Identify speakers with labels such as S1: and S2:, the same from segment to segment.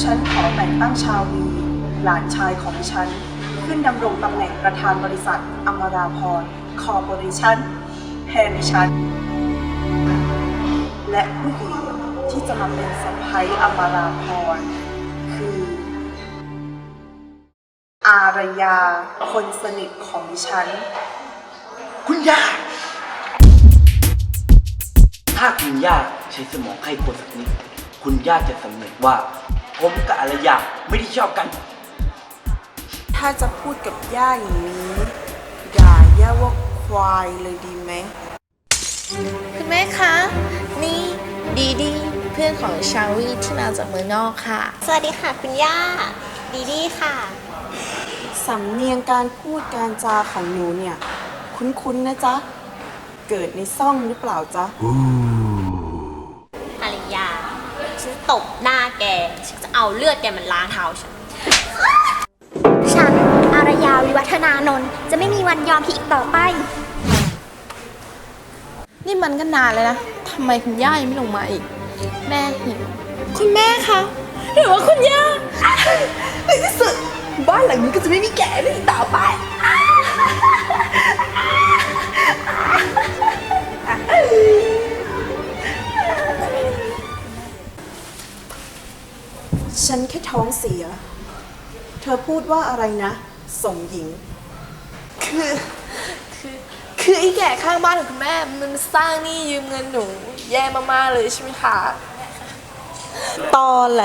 S1: ฉันขอแต่งตั้งชาววี หลานชายของฉัน ขึ้นดำรงตำแหน่งประธานบริษัทอมราพรคอร์ปอเรชั่นแทนฉัน และผู้หญิงที่จะมาเป็นสะพ้ยอมราพรคือ อารยาคนสนิทของฉัน
S2: คุณย่า ถ้าคุณย่าใช้สมองให้คนสักนิด คุณย่าจะสำเนึกว่า ผมกับอารยาไม่ได้ชอบกัน
S1: ถ้าจะพูดกับย่าอย่างนี้ด่าย่าว่าควายเลยดีไหม
S3: คุณแม่คะ นี่ดีดีเพื่อนของชาวีที่มาจากเมืองนอกค่ะ
S4: สวัสดีค่ะคุณย่า ดีดีค่ะ
S1: สำเนียงการพูดการจาของหนูเนี่ย คุ้นๆนะจ๊ะ เกิดในซ่องหรือเปล่าจ๊ะ
S4: อารยาฉัน ตบหน้าแก ฉันจะเอาเลือดแกมันล้างเท้าฉัน
S5: ฉัน อารยาวิวัฒนานนท์จะไม่มีวันยอมพี่อีกต่อไป
S3: นี่มันก็นานแล้วนะ ทำไมคุณย่ายังไม่ลงมาอีก แม่หิว คุณแม่คะหรือว่าคุณย่าในที่สุดบ้านหลังนี้ก็จะไม่มีแก่ได้อีกต่อไป
S1: ฉันแค่ท้องเสีย เธอพูดว่าอะไรนะ ส่งหญิง
S3: คือคือคือไอ้แก่ข้างบ้านของคุณแม่ มันสร้างหนี้ยืมเงินหนู แย่มากๆเลยใช่ไหมคะ
S1: ตอแหล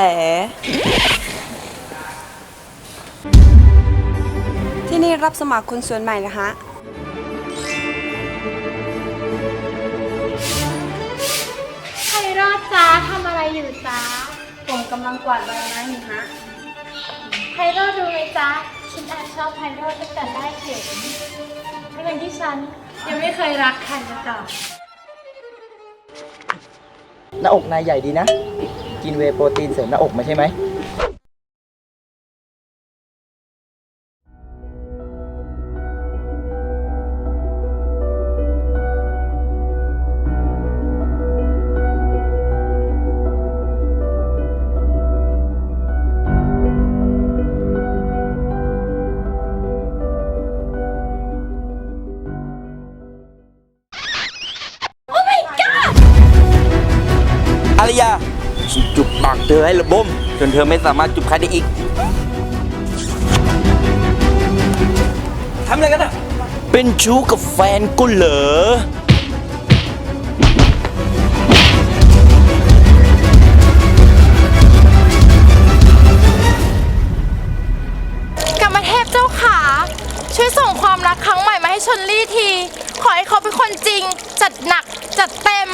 S6: ที่นี่รับสมัครคนสวนใหม่นะคะ
S5: ไพโรอดจ้าทำอะไรอยู่จ้า ผมกำลังกวาดใบไม้อยู่ฮะไพโรดรู้ไหมจ้าฉันแอบชอบไพโรดตั้งแต่ได้เห็นทั้งที่ฉันยังไม่เคยรักใครมาก่อน
S7: หน้าอกนายใหญ่ดีนะ กินเวย์โปรตีนเสริมหน้าอกมาใช่ไหม
S2: กเธอให้ระบม จนเธอไม่สามารถจุบใครได้อีกทำอะไรกันอะ เป็นชู้กับแฟนกูเหรอ
S3: กรรมเทพเจ้าขา ช่วยส่งความรักครั้งใหม่มาให้ชนลี่ที ขอให้เขาเป็นคนจริง จัดหนัก จัดเต็ม